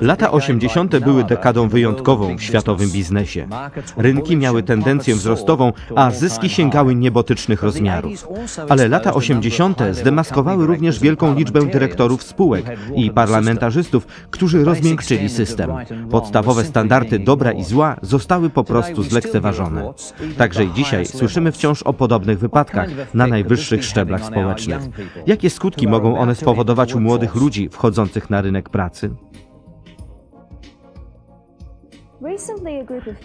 Lata 80. były dekadą wyjątkową w światowym biznesie. Rynki miały tendencję wzrostową, a zyski sięgały niebotycznych rozmiarów. Ale lata 80. zdemaskowały również wielką liczbę dyrektorów spółek i parlamentarzystów, którzy rozmiękczyli system. Podstawowe standardy dobra i zła zostały po prostu zlekceważone. Także i dzisiaj słyszymy wciąż o podobnych wypadkach na najwyższych szczeblach społecznych. Jakie skutki mogą one spowodować u młodych ludzi wchodzących na rynek pracy?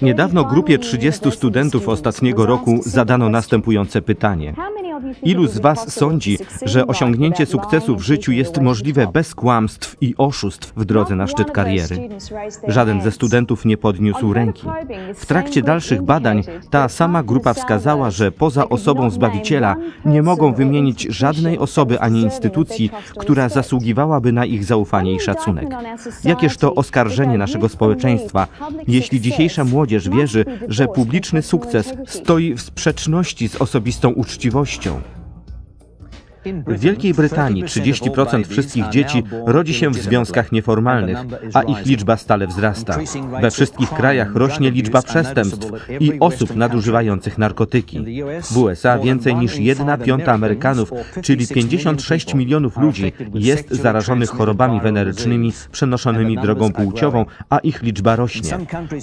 Niedawno grupie 30 studentów ostatniego roku zadano następujące pytanie. Ilu z Was sądzi, że osiągnięcie sukcesu w życiu jest możliwe bez kłamstw i oszustw w drodze na szczyt kariery? Żaden ze studentów nie podniósł ręki. W trakcie dalszych badań ta sama grupa wskazała, że poza osobą Zbawiciela nie mogą wymienić żadnej osoby ani instytucji, która zasługiwałaby na ich zaufanie i szacunek. Jakież to oskarżenie naszego społeczeństwa, jeśli dzisiejsza młodzież wierzy, że publiczny sukces stoi w sprzeczności z osobistą uczciwością. Christian. W Wielkiej Brytanii 30% wszystkich dzieci rodzi się w związkach nieformalnych, a ich liczba stale wzrasta. We wszystkich krajach rośnie liczba przestępstw i osób nadużywających narkotyki. W USA więcej niż 1 piąta Amerykanów, czyli 56 milionów ludzi, jest zarażonych chorobami wenerycznymi przenoszonymi drogą płciową, a ich liczba rośnie.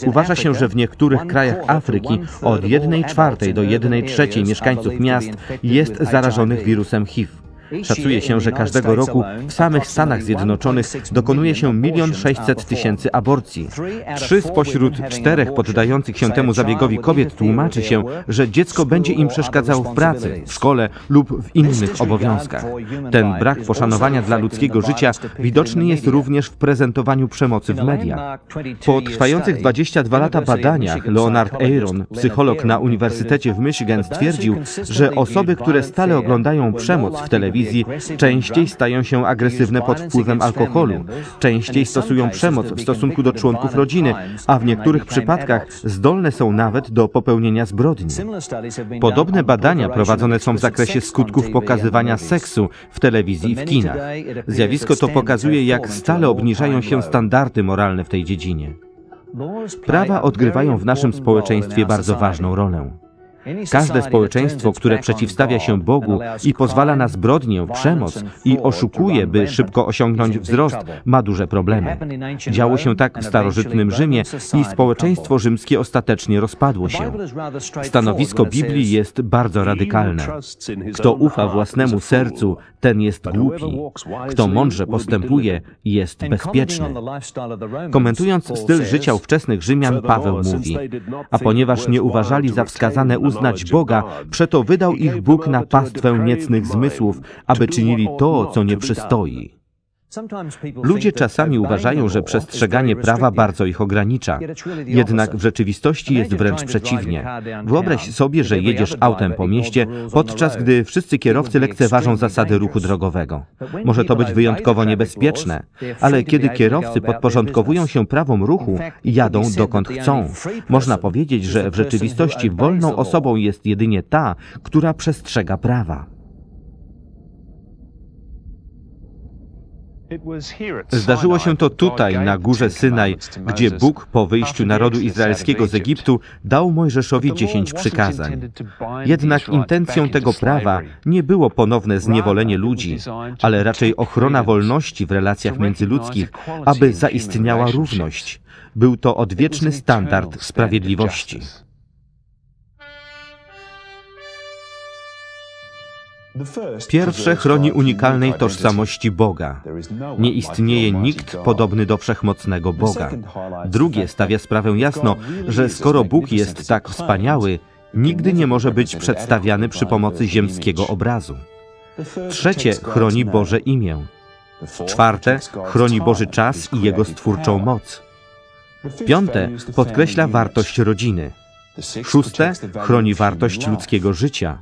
Uważa się, że w niektórych krajach Afryki od 1 czwartej do 1 trzeciej mieszkańców miast jest zarażonych wirusem HIV. Szacuje się, że każdego roku w samych Stanach Zjednoczonych dokonuje się 1 600 tysięcy aborcji. Trzy spośród czterech poddających się temu zabiegowi kobiet tłumaczy się, że dziecko będzie im przeszkadzało w pracy, w szkole lub w innych obowiązkach. Ten brak poszanowania dla ludzkiego życia widoczny jest również w prezentowaniu przemocy w mediach. Po trwających 22 lata badaniach Leonard Aaron, psycholog na Uniwersytecie w Michigan, stwierdził, że osoby, które stale oglądają przemoc w telewizji, częściej stają się agresywne pod wpływem alkoholu, częściej stosują przemoc w stosunku do członków rodziny, a w niektórych przypadkach zdolne są nawet do popełnienia zbrodni. Podobne badania prowadzone są w zakresie skutków pokazywania seksu w telewizji i w kinach. Zjawisko to pokazuje, jak stale obniżają się standardy moralne w tej dziedzinie. Prawa odgrywają w naszym społeczeństwie bardzo ważną rolę. Każde społeczeństwo, które przeciwstawia się Bogu i pozwala na zbrodnię, przemoc i oszukuje, by szybko osiągnąć wzrost, ma duże problemy. Działo się tak w starożytnym Rzymie i społeczeństwo rzymskie ostatecznie rozpadło się. Stanowisko Biblii jest bardzo radykalne. Kto ufa własnemu sercu, ten jest głupi. Kto mądrze postępuje, jest bezpieczny. Komentując styl życia ówczesnych Rzymian, Paweł mówi: A ponieważ nie uważali za wskazane uznać Boga, przeto wydał ich Bóg na pastwę niecnych zmysłów, aby czynili to, co nie przystoi. Ludzie czasami uważają, że przestrzeganie prawa bardzo ich ogranicza. Jednak w rzeczywistości jest wręcz przeciwnie. Wyobraź sobie, że jedziesz autem po mieście, podczas gdy wszyscy kierowcy lekceważą zasady ruchu drogowego. Może to być wyjątkowo niebezpieczne, ale kiedy kierowcy podporządkowują się prawom ruchu, jadą dokąd chcą. Można powiedzieć, że w rzeczywistości wolną osobą jest jedynie ta, która przestrzega prawa. Zdarzyło się to tutaj, na górze Synaj, gdzie Bóg po wyjściu narodu izraelskiego z Egiptu dał Mojżeszowi dziesięć przykazań. Jednak intencją tego prawa nie było ponowne zniewolenie ludzi, ale raczej ochrona wolności w relacjach międzyludzkich, aby zaistniała równość. Był to odwieczny standard sprawiedliwości. Pierwsze chroni unikalnej tożsamości Boga. Nie istnieje nikt podobny do wszechmocnego Boga. Drugie stawia sprawę jasno, że skoro Bóg jest tak wspaniały, nigdy nie może być przedstawiany przy pomocy ziemskiego obrazu. Trzecie chroni Boże imię. Czwarte chroni Boży czas i Jego stwórczą moc. Piąte podkreśla wartość rodziny. Szóste chroni wartość ludzkiego życia.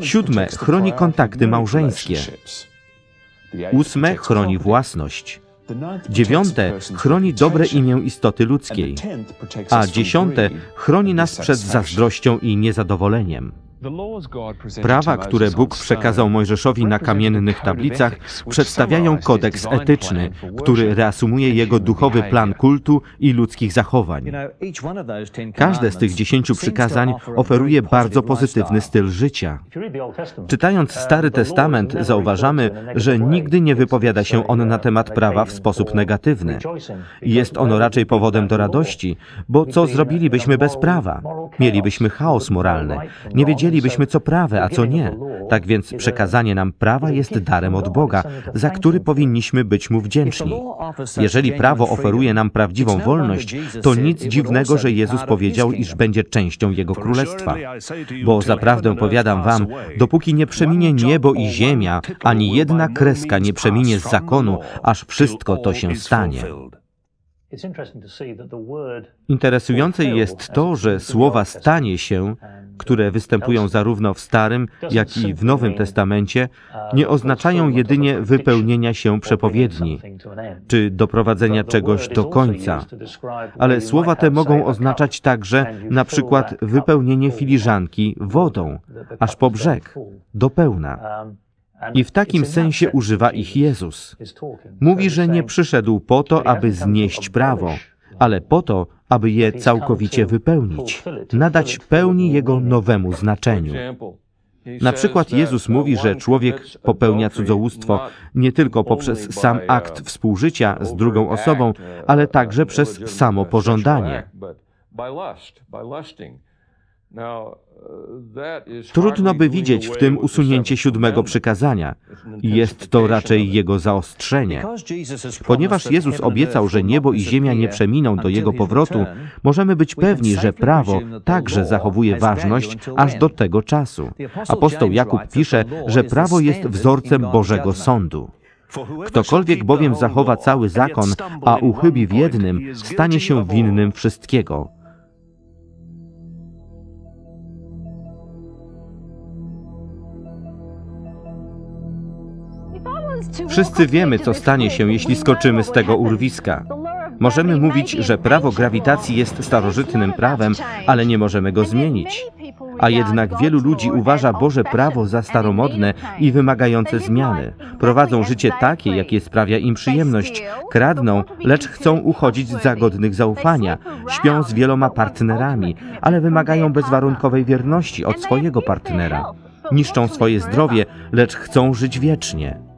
Siódme chroni kontakty małżeńskie. Ósme chroni własność. Dziewiąte chroni dobre imię istoty ludzkiej. A dziesiąte chroni nas przed zazdrością i niezadowoleniem. Prawa, które Bóg przekazał Mojżeszowi na kamiennych tablicach, przedstawiają kodeks etyczny, który reasumuje jego duchowy plan kultu i ludzkich zachowań. Każde z tych dziesięciu przykazań oferuje bardzo pozytywny styl życia. Czytając Stary Testament, zauważamy, że nigdy nie wypowiada się on na temat prawa w sposób negatywny. Jest ono raczej powodem do radości, bo co zrobilibyśmy bez prawa? Mielibyśmy chaos moralny, nie wiedzielibyśmy co prawe, a co nie. Tak więc przekazanie nam prawa jest darem od Boga, za który powinniśmy być Mu wdzięczni. Jeżeli prawo oferuje nam prawdziwą wolność, to nic dziwnego, że Jezus powiedział, iż będzie częścią Jego królestwa. Bo zaprawdę powiadam wam, dopóki nie przeminie niebo i ziemia, ani jedna kreska nie przeminie z zakonu, aż wszystko to się stanie. Interesujące jest to, że słowa stanie się, które występują zarówno w Starym, jak i w Nowym Testamencie, nie oznaczają jedynie wypełnienia się przepowiedni, czy doprowadzenia czegoś do końca, ale słowa te mogą oznaczać także na przykład wypełnienie filiżanki wodą, aż po brzeg, do pełna. I w takim sensie używa ich Jezus. Mówi, że nie przyszedł po to, aby znieść prawo, ale po to, aby je całkowicie wypełnić, nadać pełni jego nowemu znaczeniu. Na przykład Jezus mówi, że człowiek popełnia cudzołóstwo nie tylko poprzez sam akt współżycia z drugą osobą, ale także przez samo pożądanie. Trudno by widzieć w tym usunięcie siódmego przykazania. Jest to raczej jego zaostrzenie. Ponieważ Jezus obiecał, że niebo i ziemia nie przeminą do jego powrotu, możemy być pewni, że prawo także zachowuje ważność aż do tego czasu. Apostoł Jakub pisze, że prawo jest wzorcem Bożego Sądu. Ktokolwiek bowiem zachowa cały zakon, a uchybi w jednym, stanie się winnym wszystkiego. Wszyscy wiemy, co stanie się, jeśli skoczymy z tego urwiska. Możemy mówić, że prawo grawitacji jest starożytnym prawem, ale nie możemy go zmienić. A jednak wielu ludzi uważa Boże prawo za staromodne i wymagające zmiany. Prowadzą życie takie, jakie sprawia im przyjemność. Kradną, lecz chcą uchodzić za godnych zaufania. Śpią z wieloma partnerami, ale wymagają bezwarunkowej wierności od swojego partnera. Niszczą swoje zdrowie, lecz chcą żyć wiecznie.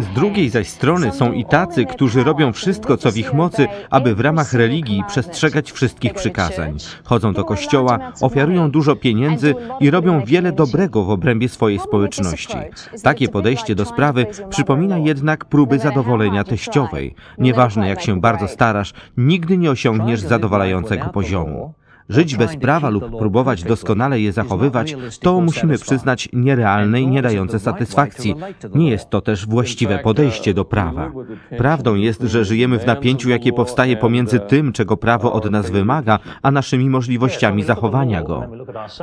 Z drugiej zaś strony są i tacy, którzy robią wszystko, co w ich mocy, aby w ramach religii przestrzegać wszystkich przykazań. Chodzą do kościoła, ofiarują dużo pieniędzy i robią wiele dobrego w obrębie swojej społeczności. Takie podejście do sprawy przypomina jednak próby zadowolenia teściowej. Nieważne jak się bardzo starasz, nigdy nie osiągniesz zadowalającego poziomu. Żyć bez prawa lub próbować doskonale je zachowywać, to musimy przyznać nierealne i nie dające satysfakcji. Nie jest to też właściwe podejście do prawa. Prawdą jest, że żyjemy w napięciu, jakie powstaje pomiędzy tym, czego prawo od nas wymaga, a naszymi możliwościami zachowania go.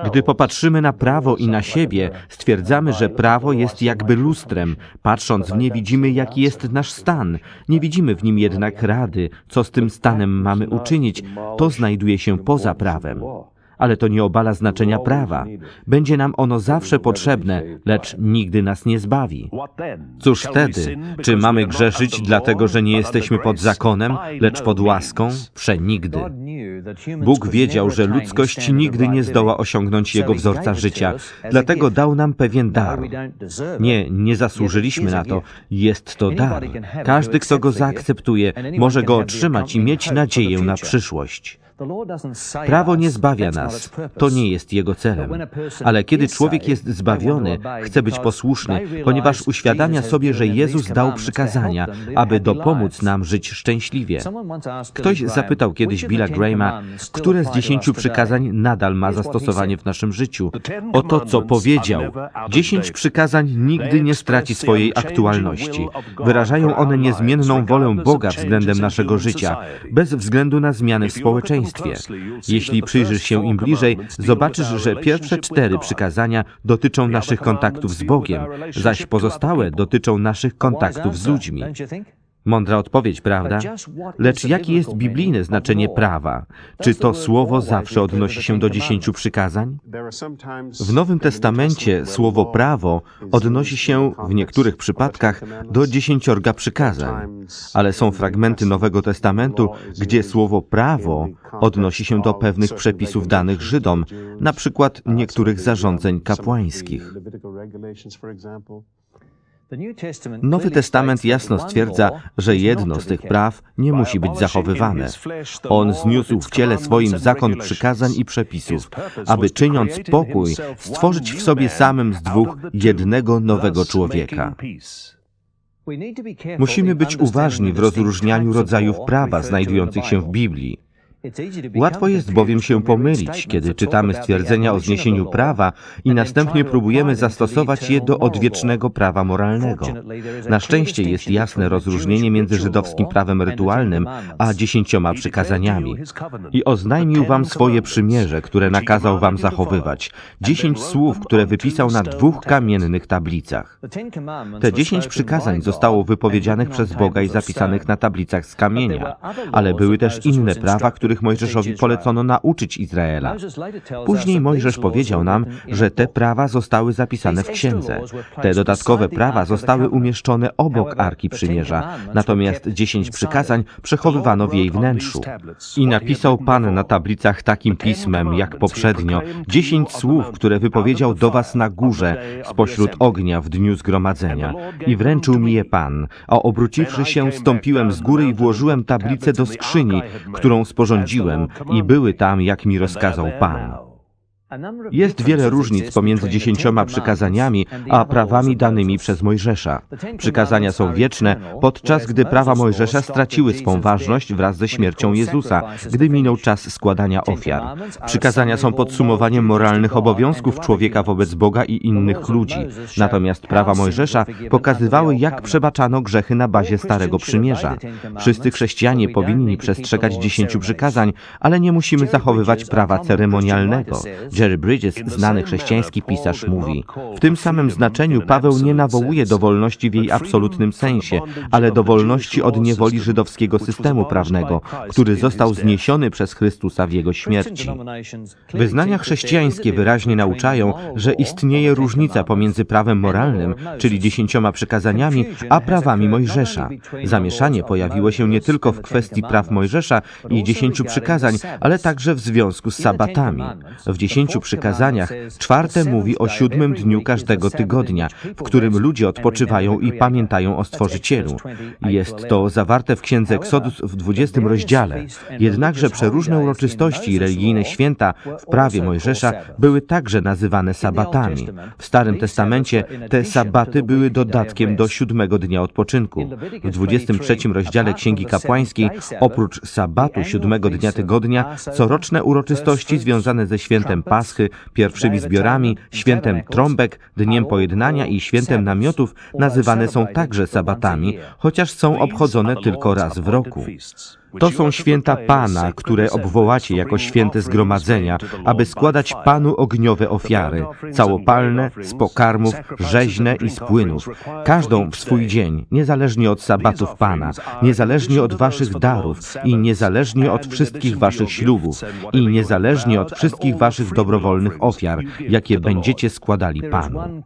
Gdy popatrzymy na prawo i na siebie, stwierdzamy, że prawo jest jakby lustrem. Patrząc w nie widzimy, jaki jest nasz stan. Nie widzimy w nim jednak rady, co z tym stanem mamy uczynić. To znajduje się poza prawem prawem. Ale to nie obala znaczenia prawa. Będzie nam ono zawsze potrzebne, lecz nigdy nas nie zbawi. Cóż wtedy? Czy mamy grzeszyć dlatego, że nie jesteśmy pod zakonem, lecz pod łaską? Przenigdy. Bóg wiedział, że ludzkość nigdy nie zdoła osiągnąć Jego wzorca życia, dlatego dał nam pewien dar. Nie, nie zasłużyliśmy na to. Jest to dar. Każdy, kto go zaakceptuje, może go otrzymać i mieć nadzieję na przyszłość. Prawo nie zbawia nas, to nie jest jego celem. Ale kiedy człowiek jest zbawiony, chce być posłuszny, ponieważ uświadamia sobie, że Jezus dał przykazania, aby dopomóc nam żyć szczęśliwie. Ktoś zapytał kiedyś Billa Grahama, które z dziesięciu przykazań nadal ma zastosowanie w naszym życiu. Oto co powiedział. Dziesięć przykazań nigdy nie straci swojej aktualności. Wyrażają one niezmienną wolę Boga względem naszego życia, bez względu na zmiany w społeczeństwie społeczeństwie. Jeśli przyjrzysz się im bliżej, zobaczysz, że pierwsze cztery przykazania dotyczą naszych kontaktów z Bogiem, zaś pozostałe dotyczą naszych kontaktów z ludźmi. Mądra odpowiedź, prawda? Lecz jakie jest biblijne znaczenie prawa? Czy to słowo zawsze odnosi się do dziesięciu przykazań? W Nowym Testamencie słowo prawo odnosi się w niektórych przypadkach do dziesięciorga przykazań, ale są fragmenty Nowego Testamentu, gdzie słowo prawo odnosi się do pewnych przepisów danych Żydom, na przykład niektórych zarządzeń kapłańskich. Nowy Testament jasno stwierdza, że jedno z tych praw nie musi być zachowywane. On zniósł w ciele swoim zakon przykazań i przepisów, aby czyniąc pokój, stworzyć w sobie samym z dwóch jednego nowego człowieka. Musimy być uważni w rozróżnianiu rodzajów prawa znajdujących się w Biblii. Łatwo jest bowiem się pomylić, kiedy czytamy stwierdzenia o zniesieniu prawa i następnie próbujemy zastosować je do odwiecznego prawa moralnego. Na szczęście jest jasne rozróżnienie między żydowskim prawem rytualnym a dziesięcioma przykazaniami. I oznajmił wam swoje przymierze, które nakazał wam zachowywać. Dziesięć słów, które wypisał na dwóch kamiennych tablicach. Te dziesięć przykazań zostało wypowiedzianych przez Boga i zapisanych na tablicach z kamienia, ale były też inne prawa, których których Mojżeszowi polecono nauczyć Izraela. Później Mojżesz powiedział nam, że te prawa zostały zapisane w księdze. Te dodatkowe prawa zostały umieszczone obok Arki Przymierza, natomiast dziesięć przykazań przechowywano w jej wnętrzu. I napisał Pan na tablicach takim pismem, jak poprzednio, dziesięć słów, które wypowiedział do was na górze, spośród ognia w dniu zgromadzenia. I wręczył mi je Pan, a obróciwszy się, stąpiłem z góry i włożyłem tablicę do skrzyni, którą sporządziłem i były tam, jak mi rozkazał Pan. Jest wiele różnic pomiędzy dziesięcioma przykazaniami a prawami danymi przez Mojżesza. Przykazania są wieczne, podczas gdy prawa Mojżesza straciły swą ważność wraz ze śmiercią Jezusa, gdy minął czas składania ofiar. Przykazania są podsumowaniem moralnych obowiązków człowieka wobec Boga i innych ludzi. Natomiast prawa Mojżesza pokazywały, jak przebaczano grzechy na bazie Starego Przymierza. Wszyscy chrześcijanie powinni przestrzegać dziesięciu przykazań, ale nie musimy zachowywać prawa ceremonialnego. Jerry Bridges, znany chrześcijański pisarz, mówi: W tym samym znaczeniu Paweł nie nawołuje do wolności w jej absolutnym sensie, ale do wolności od niewoli żydowskiego systemu prawnego, który został zniesiony przez Chrystusa w jego śmierci. Wyznania chrześcijańskie wyraźnie nauczają, że istnieje różnica pomiędzy prawem moralnym, czyli dziesięcioma przykazaniami, a prawami Mojżesza. Zamieszanie pojawiło się nie tylko w kwestii praw Mojżesza i dziesięciu przykazań, ale także w związku z sabatami. W dziesięciu dziesięciu przykazaniach, czwarte mówi o siódmym dniu każdego tygodnia, w którym ludzie odpoczywają i pamiętają o Stworzycielu. Jest to zawarte w Księdze Eksodus w 20 rozdziale. Jednakże przeróżne uroczystości i religijne święta w prawie Mojżesza były także nazywane sabatami. W Starym Testamencie te sabaty były dodatkiem do siódmego dnia odpoczynku. W 23 rozdziale Księgi Kapłańskiej oprócz sabatu siódmego dnia tygodnia coroczne uroczystości związane ze świętem Paschy, pierwszymi zbiorami, świętem trąbek, dniem pojednania i świętem namiotów nazywane są także sabatami, chociaż są obchodzone tylko raz w roku. To są święta Pana, które obwołacie jako święte zgromadzenia, aby składać Panu ogniowe ofiary, całopalne, z pokarmów, rzeźne i z płynów, każdą w swój dzień, niezależnie od sabatów Pana, niezależnie od waszych darów i niezależnie od wszystkich waszych ślubów i niezależnie od wszystkich waszych dobrowolnych ofiar, jakie będziecie składali Panu.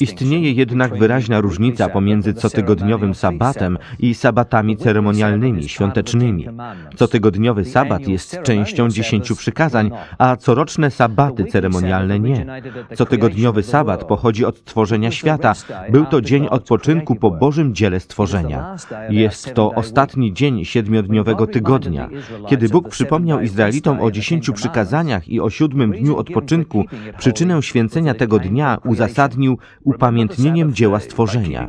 Istnieje jednak wyraźna różnica pomiędzy cotygodniowym sabatem i sabatami ceremonialnymi, świątecznymi. Cotygodniowy sabat jest częścią dziesięciu przykazań, a coroczne sabaty ceremonialne nie. Cotygodniowy sabat pochodzi od stworzenia świata. Był to dzień odpoczynku po Bożym dziele stworzenia. Jest to ostatni dzień siedmiodniowego tygodnia. Kiedy Bóg przypomniał Izraelitom o dziesięciu przykazaniach i o siódmym dniu odpoczynku, przyczynę święcenia tego dnia uzasadnił upamiętnieniem dzieła stworzenia.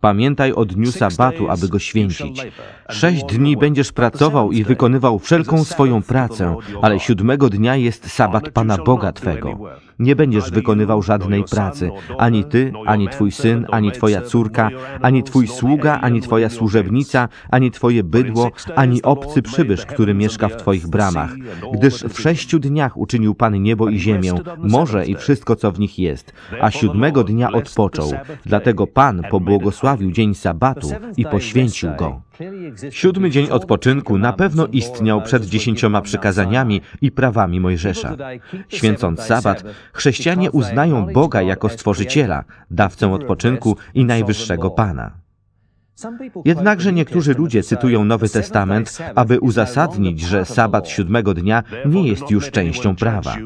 Pamiętaj o dniu sabatu, aby go święcić. Sześć dni będziesz pracować pracował i wykonywał wszelką swoją pracę, ale siódmego dnia jest sabat Pana Boga Twego. Nie będziesz wykonywał żadnej pracy, ani ty, ani twój syn, ani twoja córka, ani twój sługa, ani twoja służebnica, ani twoje bydło, ani obcy przybysz, który mieszka w twoich bramach. Gdyż w sześciu dniach uczynił Pan niebo i ziemię, morze i wszystko, co w nich jest, a siódmego dnia odpoczął. Dlatego Pan pobłogosławił dzień sabatu i poświęcił go. Siódmy dzień odpoczynku na pewno istniał przed dziesięcioma przykazaniami i prawami Mojżesza. Święcąc sabat, chrześcijanie uznają Boga jako stworzyciela, dawcę odpoczynku i najwyższego Pana. Jednakże niektórzy ludzie cytują Nowy Testament, aby uzasadnić, że sabat siódmego dnia nie jest już częścią prawa.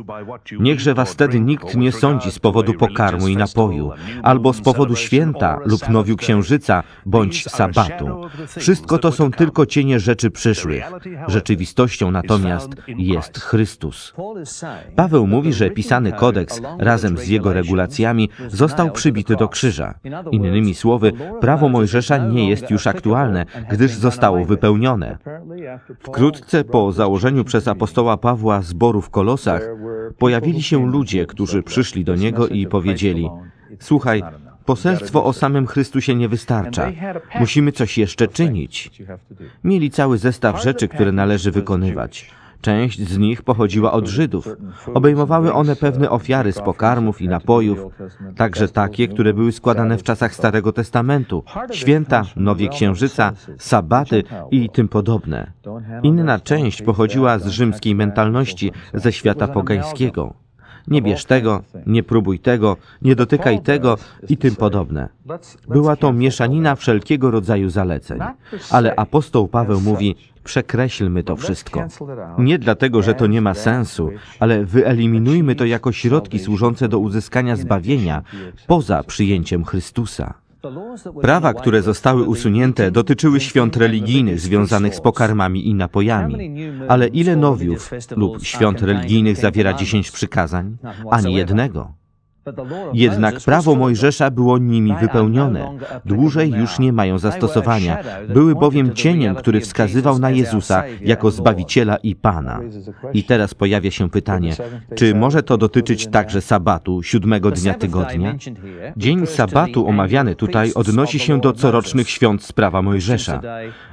Niechże was wtedy nikt nie sądzi z powodu pokarmu i napoju, albo z powodu święta lub nowiu księżyca, bądź sabatu. Wszystko to są tylko cienie rzeczy przyszłych. Rzeczywistością natomiast jest Chrystus. Paweł mówi, że pisany kodeks razem z jego regulacjami został przybity do krzyża. Innymi słowy, prawo Mojżesza nie nie jest już aktualne, gdyż zostało wypełnione. Wkrótce po założeniu przez apostoła Pawła zboru w Kolosach pojawili się ludzie, którzy przyszli do niego i powiedzieli: Słuchaj, poselstwo o samym Chrystusie nie wystarcza. Musimy coś jeszcze czynić. Mieli cały zestaw rzeczy, które należy wykonywać. Część z nich pochodziła od Żydów. Obejmowały one pewne ofiary z pokarmów i napojów, także takie, które były składane w czasach Starego Testamentu, święta, nowie księżyca, sabaty i tym podobne. Inna część pochodziła z rzymskiej mentalności, ze świata pogańskiego. Nie bierz tego, nie próbuj tego, nie dotykaj tego i tym podobne. Była to mieszanina wszelkiego rodzaju zaleceń. Ale apostoł Paweł mówi, przekreślmy to wszystko. Nie dlatego, że to nie ma sensu, ale wyeliminujmy to jako środki służące do uzyskania zbawienia poza przyjęciem Chrystusa. Prawa, które zostały usunięte, dotyczyły świąt religijnych związanych z pokarmami i napojami. Ale ile nowiów lub świąt religijnych zawiera dziesięć przykazań? Ani jednego. Jednak prawo Mojżesza było nimi wypełnione. Dłużej już nie mają zastosowania. Były bowiem cieniem, który wskazywał na Jezusa jako Zbawiciela i Pana. I teraz pojawia się pytanie, czy może to dotyczyć także sabatu, siódmego dnia tygodnia? Dzień sabatu omawiany tutaj odnosi się do corocznych świąt z prawa Mojżesza.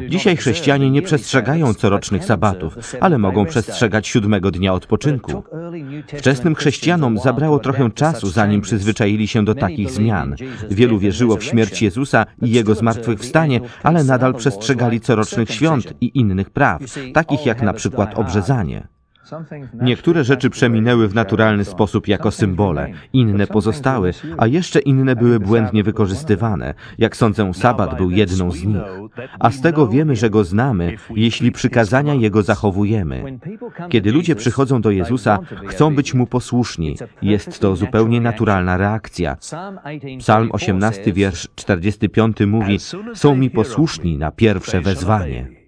Dzisiaj chrześcijanie nie przestrzegają corocznych sabatów, ale mogą przestrzegać siódmego dnia odpoczynku. Wczesnym chrześcijanom zabrało trochę czasu, zanim zanim przyzwyczaili się do takich zmian. Wielu wierzyło w śmierć Jezusa i Jego zmartwychwstanie, ale nadal przestrzegali corocznych świąt i innych praw, takich jak na przykład obrzezanie. Niektóre rzeczy przeminęły w naturalny sposób jako symbole, inne pozostały, a jeszcze inne były błędnie wykorzystywane. Jak sądzę, sabat był jedną z nich. A z tego wiemy, że go znamy, jeśli przykazania jego zachowujemy. Kiedy ludzie przychodzą do Jezusa, chcą być mu posłuszni. Jest to zupełnie naturalna reakcja. Psalm 18, wiersz 45 mówi: Są mi posłuszni na pierwsze wezwanie.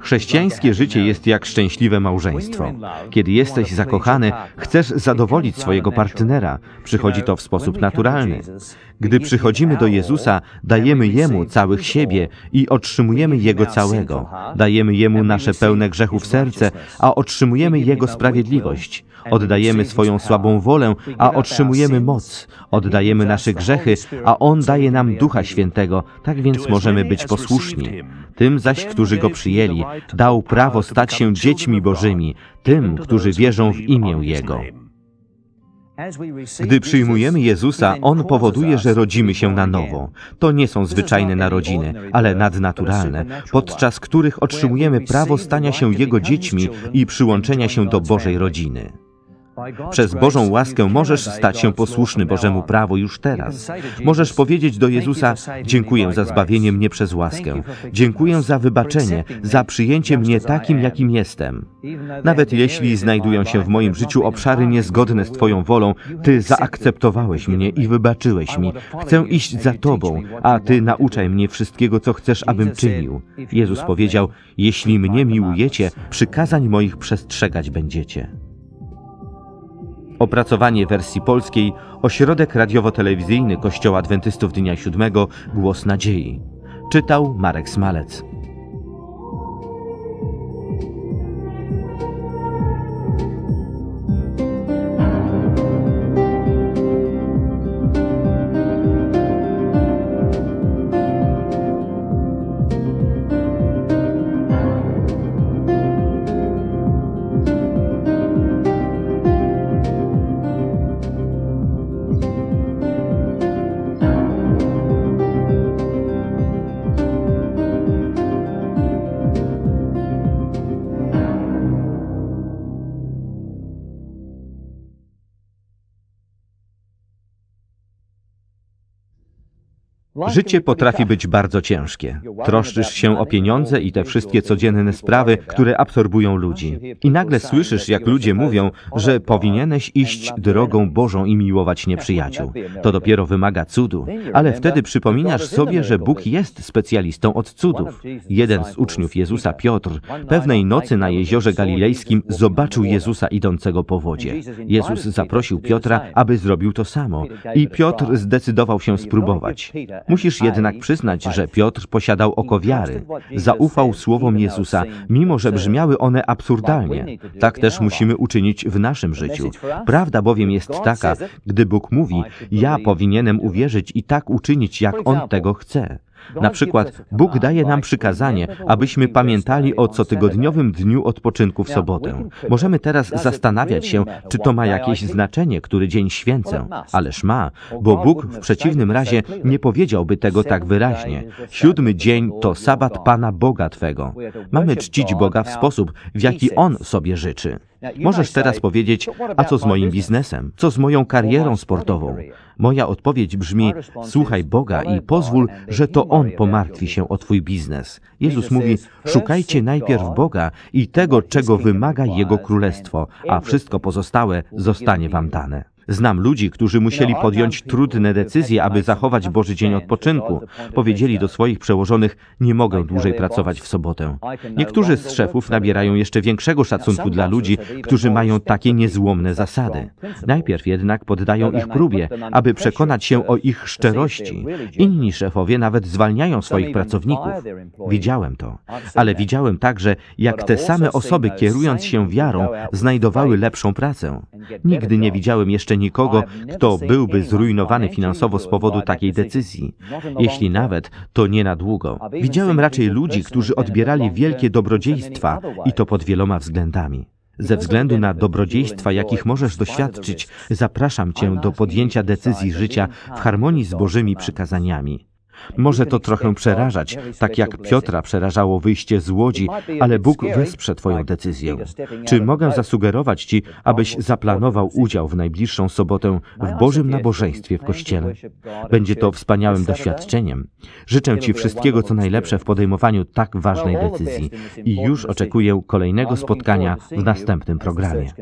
Chrześcijańskie życie jest jak szczęśliwe małżeństwo. Kiedy jesteś zakochany, chcesz zadowolić swojego partnera. Przychodzi to w sposób naturalny. Gdy przychodzimy do Jezusa, dajemy Jemu całych siebie i otrzymujemy Jego całego. Dajemy Jemu nasze pełne grzechów serce, a otrzymujemy Jego sprawiedliwość. Oddajemy swoją słabą wolę, a otrzymujemy moc. Oddajemy nasze grzechy, a On daje nam Ducha Świętego, tak więc możemy być posłuszni. Tym zaś, którzy Go przyjęli, dał prawo stać się dziećmi Bożymi, tym, którzy wierzą w imię Jego. Gdy przyjmujemy Jezusa, On powoduje, że rodzimy się na nowo. To nie są zwyczajne narodziny, ale nadnaturalne, podczas których otrzymujemy prawo stania się Jego dziećmi i przyłączenia się do Bożej rodziny. Przez Bożą łaskę możesz stać się posłuszny Bożemu prawu już teraz. Możesz powiedzieć do Jezusa: Dziękuję za zbawienie mnie przez łaskę. Dziękuję za wybaczenie, za przyjęcie mnie takim, jakim jestem. Nawet jeśli znajdują się w moim życiu obszary niezgodne z Twoją wolą, Ty zaakceptowałeś mnie i wybaczyłeś mi. Chcę iść za Tobą, a Ty nauczaj mnie wszystkiego, co chcesz, abym czynił. Jezus powiedział: Jeśli mnie miłujecie, przykazań moich przestrzegać będziecie. Opracowanie wersji polskiej Ośrodek Radiowo-Telewizyjny Kościoła Adwentystów Dnia Siódmego Głos Nadziei. Czytał Marek Smalec. Życie potrafi być bardzo ciężkie. Troszczysz się o pieniądze i te wszystkie codzienne sprawy, które absorbują ludzi. I nagle słyszysz, jak ludzie mówią, że powinieneś iść drogą Bożą i miłować nieprzyjaciół. To dopiero wymaga cudu. Ale wtedy przypominasz sobie, że Bóg jest specjalistą od cudów. Jeden z uczniów Jezusa, Piotr, pewnej nocy na jeziorze galilejskim zobaczył Jezusa idącego po wodzie. Jezus zaprosił Piotra, aby zrobił to samo. I Piotr zdecydował się spróbować. Musisz jednak przyznać, że Piotr posiadał oko wiary. Zaufał słowom Jezusa, mimo że brzmiały one absurdalnie. Tak też musimy uczynić w naszym życiu. Prawda bowiem jest taka, gdy Bóg mówi, ja powinienem uwierzyć i tak uczynić, jak On tego chce. Na przykład Bóg daje nam przykazanie, abyśmy pamiętali o cotygodniowym dniu odpoczynku w sobotę. Możemy teraz zastanawiać się, czy to ma jakieś znaczenie, który dzień święcę. Ależ ma, bo Bóg w przeciwnym razie nie powiedziałby tego tak wyraźnie. Siódmy dzień to sabat Pana Boga Twego. Mamy czcić Boga w sposób, w jaki On sobie życzy. Możesz teraz powiedzieć, a co z moim biznesem? Co z moją karierą sportową? Moja odpowiedź brzmi: słuchaj Boga i pozwól, że to On pomartwi się o Twój biznes. Jezus mówi: szukajcie najpierw Boga i tego, czego wymaga Jego królestwo, a wszystko pozostałe zostanie Wam dane. Znam ludzi, którzy musieli podjąć trudne decyzje, aby zachować Boży Dzień Odpoczynku. Powiedzieli do swoich przełożonych, nie mogę dłużej pracować w sobotę. Niektórzy z szefów nabierają jeszcze większego szacunku dla ludzi, którzy mają takie niezłomne zasady. Najpierw jednak poddają ich próbie, aby przekonać się o ich szczerości. Inni szefowie nawet zwalniają swoich pracowników. Widziałem to, ale widziałem także, jak te same osoby, kierując się wiarą, znajdowały lepszą pracę. Nigdy nie widziałem jeszcze nikogo, kto byłby zrujnowany finansowo z powodu takiej decyzji. Jeśli nawet, to nie na długo. Widziałem raczej ludzi, którzy odbierali wielkie dobrodziejstwa i to pod wieloma względami. Ze względu na dobrodziejstwa, jakich możesz doświadczyć, zapraszam Cię do podjęcia decyzji życia w harmonii z Bożymi przykazaniami. Może to trochę przerażać, tak jak Piotra przerażało wyjście z łodzi, ale Bóg wesprze Twoją decyzję. Czy mogę zasugerować Ci, abyś zaplanował udział w najbliższą sobotę w Bożym nabożeństwie w Kościele? Będzie to wspaniałym doświadczeniem. Życzę Ci wszystkiego, co najlepsze w podejmowaniu tak ważnej decyzji i już oczekuję kolejnego spotkania w następnym programie.